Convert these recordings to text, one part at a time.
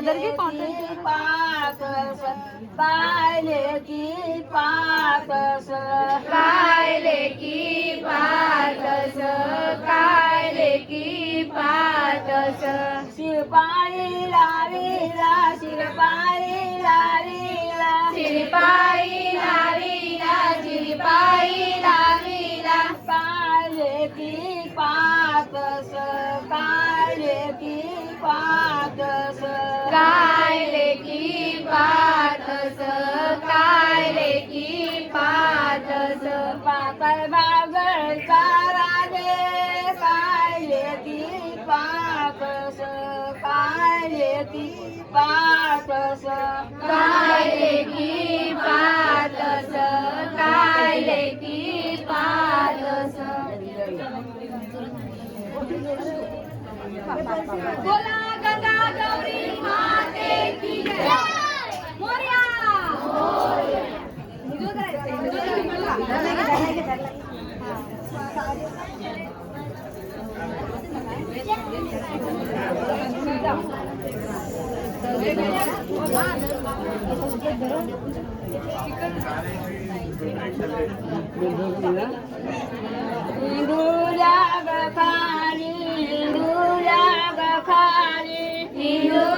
घे काय content. पाकस काय ती पाकस काय लेकी पाकस काय लेकी पाकस शिरपाई लावीला काय लेकी पाकस काय लेकी पाकस पाकळ बागळचा राजे काले की पाकस काले की पाकस काय लेकी पाकस काय लेकी पाकस बोला गंगा गौरी माते की Morya. इंदुल्या e do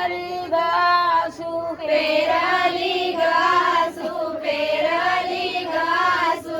Superaligasu, Superaligasu,